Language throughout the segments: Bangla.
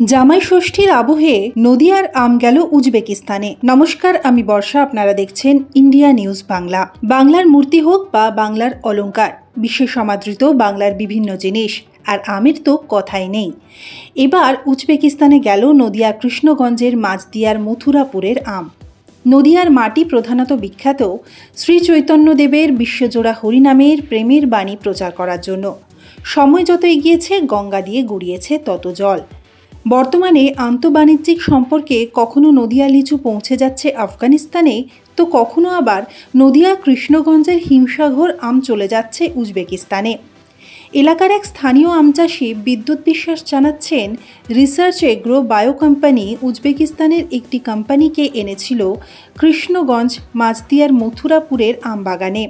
জামাই ষষ্ঠীর আবহে নদিয়ার আম গেল উজবেকিস্তানে। নমস্কার, আমি বর্ষা, আপনারা দেখছেন ইন্ডিয়া নিউজ বাংলা। বাংলার মূর্তি হোক বা বাংলার অলঙ্কার, বিশ্বে সমাদৃত বাংলার বিভিন্ন জিনিস, আর আমের তো কথাই নেই। এবার উজবেকিস্তানে গেল নদিয়া কৃষ্ণগঞ্জের মাঝদিয়ার মথুরাপুরের আম। নদিয়ার মাটি প্রধানত বিখ্যাত শ্রী চৈতন্যদেবের বিশ্বজোড়া হরিনামের প্রেমের বাণী প্রচার করার জন্য। সময় যত এগিয়েছে, গঙ্গা দিয়ে গড়িয়েছে তত জল। বর্তমানে আন্তঃবাণিজ্যিক সম্পর্কে কখনো নদিয়া লিচু পৌঁছে যাচ্ছে আফগানিস্তানে, তো কখনো আবার নদিয়া কৃষ্ণগঞ্জের হিমসাগর আম চলে যাচ্ছে উজবেকিস্তানে। এলাকার এক স্থানীয় আম চাষি বিদ্যুৎ বিশ্বাস জানাচ্ছেন, রিসার্চ এগ্রো বায়ো কোম্পানি উজবেকিস্তানের একটি কোম্পানিকে এনেছিল কৃষ্ণগঞ্জ মাজদিয়ার মথুরাপুরের আমবাগানে।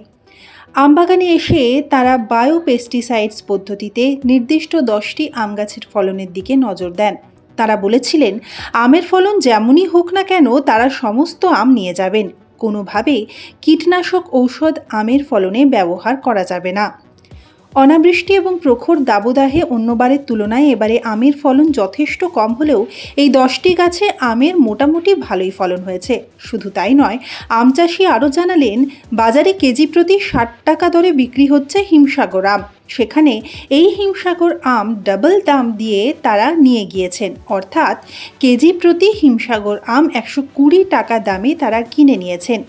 আমবাগানে এসে তারা বায়ো পেস্টিসাইডস পদ্ধতিতে নির্দিষ্ট দশটি আম গাছের ফলনের দিকে নজর দেন। তারা বলেছিলেন, আমের ফলন যেমনই হোক না কেন, তারা সমস্ত আম নিয়ে যাবেন। কোনোভাবে কীটনাশক ঔষধ আমের ফলনে ব্যবহার করা যাবে না। অনাবৃষ্টি এবং প্রখর দাবদাহে অন্যবারের তুলনায় এবারে আমের ফলন যথেষ্ট কম হলেও এই দশটি গাছে আমের মোটামুটি ভালোই ফলন হয়েছে। শুধু তাই নয়, আম চাষি আরও জানালেন, বাজারে কেজি প্রতি ষাট টাকা দরে বিক্রি হচ্ছে হিমসাগর আম। সেখানে এই হিমসাগর আম ডাবল দাম দিয়ে তারা নিয়ে গিয়েছেন। অর্থাৎ কেজি প্রতি হিমসাগর আম একশো কুড়ি টাকা দামে তারা কিনে নিয়েছেন।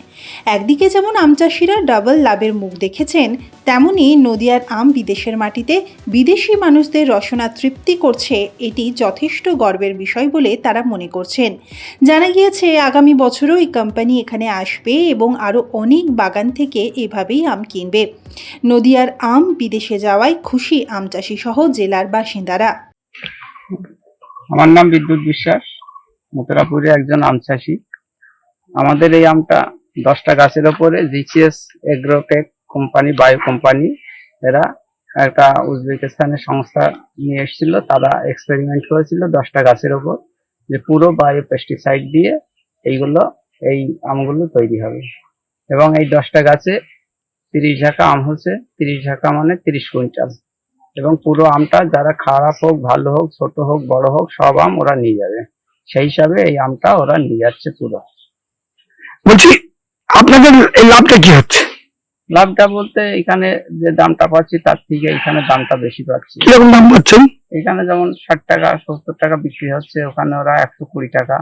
একদিকে যেমন আম চাষিরা ডাবল লাভের মুখ দেখেছেন, তেমনি নদিয়ার আম বিদেশের মাটিতে বিদেশি মানুষদের রসনা তৃপ্তি করছে এটি যথেষ্ট গর্বের বিষয় বলে তারা মনে করছেন। জানা গিয়েছে, আগামী বছরও এই কোম্পানি এখানে আসবে এবং আরও অনেক বাগান থেকে এভাবেই আম কিনবে। নদিয়ার আম বিদেশে যাওয়ায় খুশি আম চাষি সহ জেলার বাসিন্দারা। আমার নাম বিদ্যুৎ বিশ্বাস, মথুরাপুরে একজন আম চাষি আমাদের এই আমটা দশটা গাছের ওপরে GCS Agrotech company, bio company. এরা একটা উজবেকিস্তানের সংস্থা নিয়ে এসেছিল, তারা এক্সপেরিমেন্ট করেছিল দশটা গাছের ওপর যে পুরো বায়ো পেস্টিসাইড দিয়ে এইগুলো, এই আমগুলো তৈরি হবে। এবং এই দশটা গাছে তিরিশ ঝাঁকা আম হচ্ছে তিরিশ ঝাঁকা মানে তিরিশ কুইন্টাল। এবং পুরো আমটা যারা খারাপ হোক ভালো হোক ছোট হোক বড় হোক সব আম ওরা নিয়ে যাবে। সেই হিসাবে এই আমটা ওরা নিয়ে যাচ্ছে পুরো। বলছি আপনাদের এই লাভটা কি হচ্ছে? লাভটা বলতে এখানে যে দামটা পাচ্ছি তার থেকে এখানে দামটা বেশি পাচ্ছি। কীরকম দাম পাচ্ছেন? এখানে যেমন ষাট টাকা সত্তর টাকা বিক্রি হচ্ছে ওখানে ওরা একশো কুড়ি টাকা।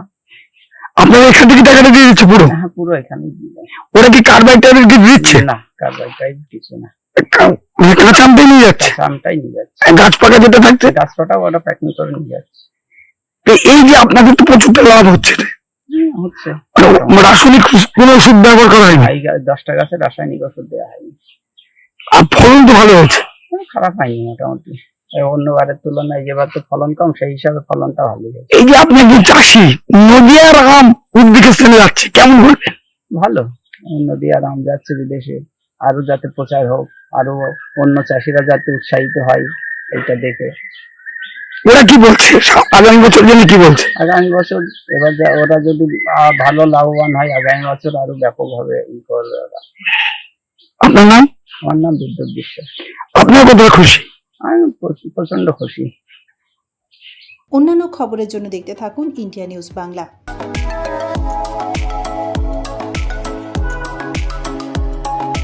আপনাদের এখান থেকে টাকাটা দিয়ে দিচ্ছে পুরো? হ্যাঁ পুরো এখানে দিয়ে দেয়। ওরা কি কার্বাইড টাইপের কি দিচ্ছে? না কারবাই টাইপ কিছু না। মানে কাঁচা আমটাই নিয়ে যাচ্ছে? কাঁচা আমটাই নিয়ে যাচ্ছে। গাছ পাকা যেটা থাকছে? প্যাকিং করে নিয়ে যাচ্ছে। তো এই যে আপনাদের তো প্রচুর লাভ হচ্ছে হচ্ছে। মানে রাসায়নিক কোনো ওষুধ ব্যবহার করা হয়নি? এই দশটা গাছে রাসায়নিক ওষুধ দেওয়া হয়নি। আর ফলন তো ভালো হচ্ছে। খারাপ হয়নি মোটামুটি। অন্যবারের তুলনায় এবার তো ফলন কম সেই হিসাবে ফলনটা ভালোই এই যে আপনি একজন চাষি নদিয়ার আম উজবেকিস্তানে যাচ্ছে কেমন বলবে ভালো। নদীয়ার আম যাচ্ছে বিদেশে আরও যাতে প্রচার হোক আরও অন্য চাষিরা যাতে উৎসাহিত হয় এটা দেখে। ওরা কি বলছে? আগামী বছর জন্য কি বলছে? আগামী বছর এবার যা- ওরা যদি ভালো লাভবান হয় আগামী বছর আরও ব্যাপকভাবে ই করবে ওরা। আপনার নাম? আমার নাম বিদ্যুৎ বিশ্বাস। আপনার কতটা খুশি? আমি প্রচ- প্রচণ্ড খুশি। অন্যান্য খবরের জন্য দেখতে থাকুন ইন্ডিয়া নিউজ বাংলা।